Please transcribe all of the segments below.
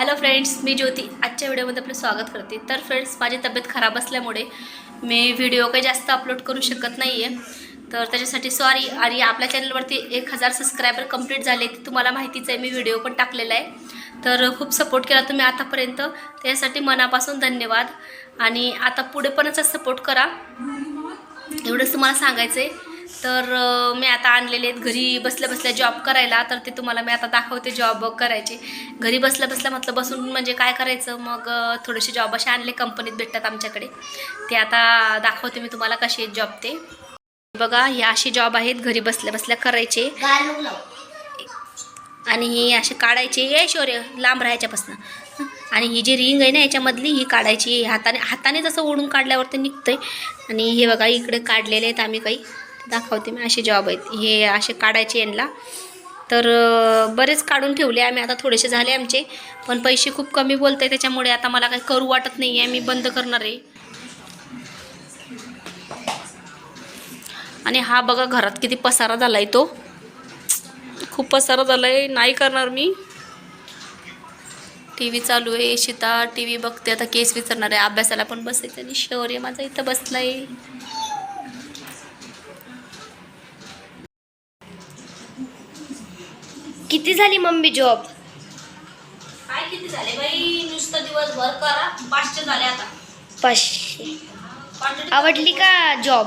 Hello friends मी ज्योती. आजच्या व्हिडिओमध्ये आपलं स्वागत करते. तर फ्रेंड्स माझी तब्येत खराब असल्यामुळे मी व्हिडिओ काही जास्त अपलोड करू शकत नाही आहे तर त्याच्यासाठी सॉरी आणि आपल्या चॅनलवरती एक हजार सबस्क्रायबर कंप्लीट झाले ते तुम्हाला माहितीच आहे. मी व्हिडिओ पण टाकलेला आहे. तर खूप सपोर्ट केला तुम्ही आतापर्यंत. त्यासाठी मनापासून धन्यवाद. आणि आता पुढे पण असा सपोर्ट करा. एवढंच तुम्हाला सांगायचं आहे तर मी आता आणलेले आहेत घरी बसल्या बसल्या जॉब करायला. तर ते तुम्हाला मी आता दाखवते जॉब करायचे. घरी बसल्या बसल्या म्हटलं बसून म्हणजे काय करायचं? मग थोडेसे जॉब असे आणले कंपनीत भेटतात आमच्याकडे. ते आता दाखवते मी तुम्हाला कसे आहेत जॉब ते. बघा हे असे जॉब आहेत घरी बसल्या बसल्या करायचे. आणि हे असे काढायचे. हे शौर्य लांब राहायच्यापासून. आणि ही जी रिंग आहे ना याच्यामधली ही काढायची. हाताने हाताने जसं ओढून काढल्यावर ते निघतंय. आणि हे बघा इकडे काढलेले आहेत आम्ही काही. दाखवते मी असे जॉब आहेत. हे असे काढायचे यांना. तर बरेच काढून ठेवले आम्ही. आता थोडेसे झाले आमचे. पण पैसे खूप कमी बोलते त्याच्यामुळे आता मला काही करू वाटत नाही आहे मी बंद करणार आहे. आणि हा बघा घरात किती पसारा झाला आहे तो. खूप पसारा झाला आहे नाही करणार मी. टी व्ही चालू आहे. शिता टी व्ही बघते. आता केस विचारणार आहे. अभ्यासाला पण बसायचं आणि शौर्य माझा इथं बसला आहे किती झाली मम्मी जॉब काय किती झाले बाई? नुसतं दिवसभर करा. पाचशे झाले आता. पाचशे. आवडली का जॉब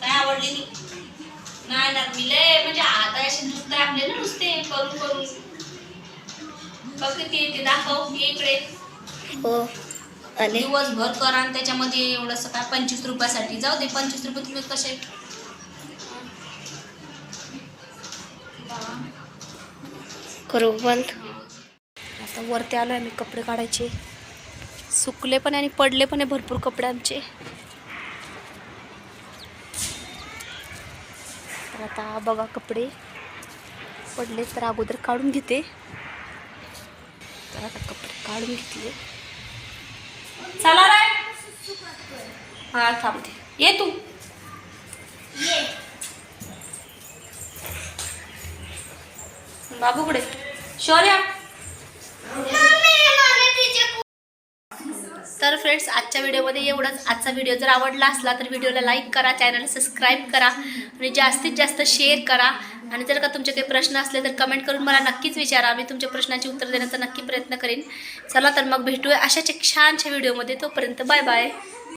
काय आवडली नाही. नाही ना मी लय म्हणजे आता असे नुसते आपले ना नुसते करून करून. बघ किती ते दाखव ये इकडे. हो. आणि? दिवसभर करा आणि त्याच्यामध्ये एवढंसं काय? पंचवीस रुपयासाठी. जाऊ दे पंचवीस रुपये तुम्ही कसे? करू बंद. आता वरती आलो आहे मी कपडे काढायचे. सुकले पण आणि पडले पण आहे भरपूर कपडे आमचे. तर आता बघा कपडे. पडले तर अगोदर काढून घेते. तर आता कपडे काढून घेतले चला रे. हा थांबते ये तू. बाबूकडे शौर्या. तर फ्रेंड्स आजच्या व्हिडिओमध्ये एवढंच. आजचा व्हिडिओ जर आवडला असला तर व्हिडिओला लाईक करा चॅनलला सबस्क्राईब करा आणि जास्तीत जास्त शेअर करा. आणि जर का तुमचे काही प्रश्न असले तर कमेंट करून मला नक्कीच विचारा. मी तुमच्या प्रश्नाची उत्तर देण्याचा नक्की प्रयत्न करेन. चला तर मग भेटूया अशाच एक छानशा व्हिडिओमध्ये. तोपर्यंत बाय बाय.